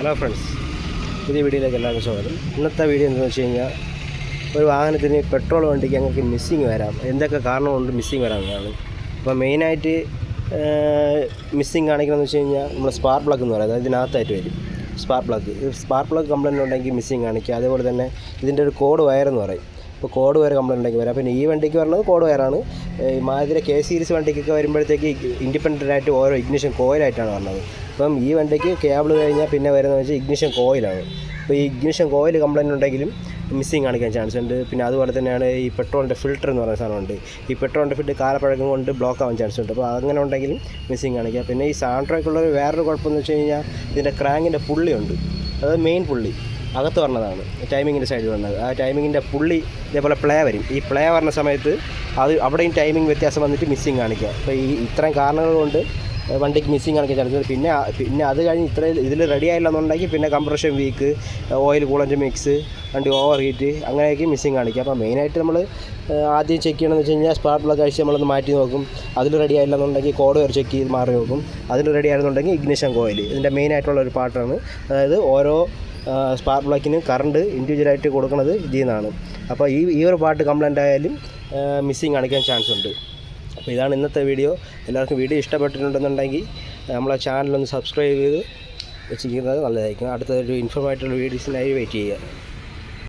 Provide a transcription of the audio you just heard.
Hello friends പുതിയ വീഡിയോയിലേക്ക് എല്ലാവർക്കും സ്വാഗതം. ഇന്നത്തെ വീഡിയോ എന്താണെന്ന് വെച്ച് കഴിഞ്ഞാൽ ഒരു വാഹനത്തിന് പെട്രോൾ വണ്ടിക്ക് ഞങ്ങൾക്ക് മിസ്സിങ് വരാം. എന്തൊക്കെ കാരണം കൊണ്ട് മിസ്സിങ് വരാമെന്നാണ് അപ്പോൾ മെയിനായിട്ട് മിസ്സിങ് കാണിക്കണമെന്ന് വെച്ച് കഴിഞ്ഞാൽ നമ്മൾ സ്പാർക്ക് പ്ലഗ് എന്ന് പറയുന്നത് ഇതിനകത്തായിട്ട് വരും. Spark plug spark plug complaint ഉണ്ടെങ്കിൽ മിസ്സിങ് കാണിക്കുക. അതേപോലെ തന്നെ ഇതിന്റെ ഒരു കോഡ് വയർ എന്ന് പറയും. ഇപ്പോൾ കോഡ് വയർ കംപ്ലൈന്റ് ഉണ്ടെങ്കിൽ വരാം. പിന്നെ ഈ വണ്ടിക്ക് പറഞ്ഞത് കോഡ് വയറാണ്. മാതിരി കെ സീരീസ് വണ്ടിക്കൊക്കെ വരുമ്പോഴത്തേക്ക് ഇൻഡിപെൻഡന്റ് ആയിട്ട് ഓരോ ഇഗ്നിഷൻ കോയിലായിട്ടാണ് പറഞ്ഞത് അപ്പം ഈ വണ്ടിക്ക് കേബിൾ കഴിഞ്ഞാൽ പിന്നെ വരുന്നത് വെച്ചാൽ ഇഗ്നിഷൻ കോയിലാണ് അപ്പോൾ ഈ ഇഗ്നിഷൻ കോയിൽ കംപ്ലൈന്റ് ഉണ്ടെങ്കിലും മിസ്സിങ് കാണിക്കാൻ ചാൻസ് ഉണ്ട്. പിന്നെ അതുപോലെ തന്നെയാണ് ഈ പെട്രോളിന്റെ ഫിൽറ്റർ എന്ന് പറയുന്ന സാധനമുണ്ട്. ഈ പെട്രോളിന്റെ ഫിൽറ്റ് കാലപ്പഴക്കം കൊണ്ട് ബ്ലോക്ക് ആവാൻ ചാൻസ് ഉണ്ട്. അപ്പോൾ അങ്ങനെ ഉണ്ടെങ്കിലും മിസ്സിങ് കാണിക്കുക പിന്നെ ഈ സാൻഡ്രോയ്ക്കുള്ള വേറൊരു കുഴപ്പമെന്ന് വെച്ച് കഴിഞ്ഞാൽ ഇതിന്റെ ക്രാങ്കിന്റെ പുള്ളിയുണ്ട്. അത് മെയിൻ പുള്ളി. അകത്ത് വരണതാണ് ടൈമിങ്ങിന്റെ സൈഡിൽ വന്നത്. ആ ടൈമിങ്ങിന്റെ പുള്ളി ഇതേപോലെ പ്ലേ വരും. ഈ പ്ലേ വരുന്ന സമയത്ത് അത് അവിടെയും ടൈമിംഗ് വ്യത്യാസം വന്നിട്ട് മിസ്സിങ് കാണിക്കുക. അപ്പോൾ ഈ ഇത്രയും കാരണങ്ങൾ കൊണ്ട് വണ്ടിക്ക് മിസ്സിങ് കാണിക്കാൻ ചാൻസ് പിന്നെ പിന്നെ അത് കഴിഞ്ഞ് ഇത്ര ഇതിൽ റെഡി ആയില്ലെന്നുണ്ടെങ്കിൽ പിന്നെ compression weak oil coolant mix വണ്ടി ഓവർ ഹീറ്റ് അങ്ങനെയൊക്കെ മിസ്സിങ് കാണിക്കുക. അപ്പോൾ മെയിനായിട്ട് നമ്മൾ ആദ്യം ചെക്ക് ചെയ്യണമെന്ന് വെച്ച് കഴിഞ്ഞാൽ സ്പാർക്ക് പ്ലഗ് അഴിച്ച് നമ്മളൊന്ന് മാറ്റി നോക്കും. അതിൽ റെഡി ആയില്ലെന്നുണ്ടെങ്കിൽ കോഡ് വരെ ചെക്ക് ചെയ്ത് മാറി നോക്കും. അതിൽ റെഡി ആയിരുന്നുണ്ടെങ്കിൽ ഇഗ്നിഷൻ കോയിൽ ഇതിന്റെ മെയിനായിട്ടുള്ള ഒരു പാർട്ടാണ് അതായത് ഓരോ സ്പാർക്ക് പ്ലഗിന് കറണ്ട് ഇൻഡിവിജ്വലായിട്ട് കൊടുക്കുന്നത് ഇതിൽ നിന്നാണ്. അപ്പോൾ ഈ ഈ ഒരു പാർട്ട് കംപ്ലൈന്റ് ആയാലും മിസ്സിങ് കാണിക്കാൻ ചാൻസ് ഉണ്ട്. അപ്പോൾ ഇതാണ് ഇന്നത്തെ വീഡിയോ എല്ലാവർക്കും വീഡിയോ ഇഷ്ടപ്പെട്ടിട്ടുണ്ടെന്നുണ്ടെങ്കിൽ നമ്മളെ ചാനലൊന്ന് സബ്സ്ക്രൈബ് ചെയ്ത് വെച്ചിരിക്കുന്നത് നല്ലതായിരിക്കും. അടുത്തൊരു ഇൻഫോർമായിട്ടുള്ള വീഡിയോസിനായി വെയിറ്റ് ചെയ്യുക.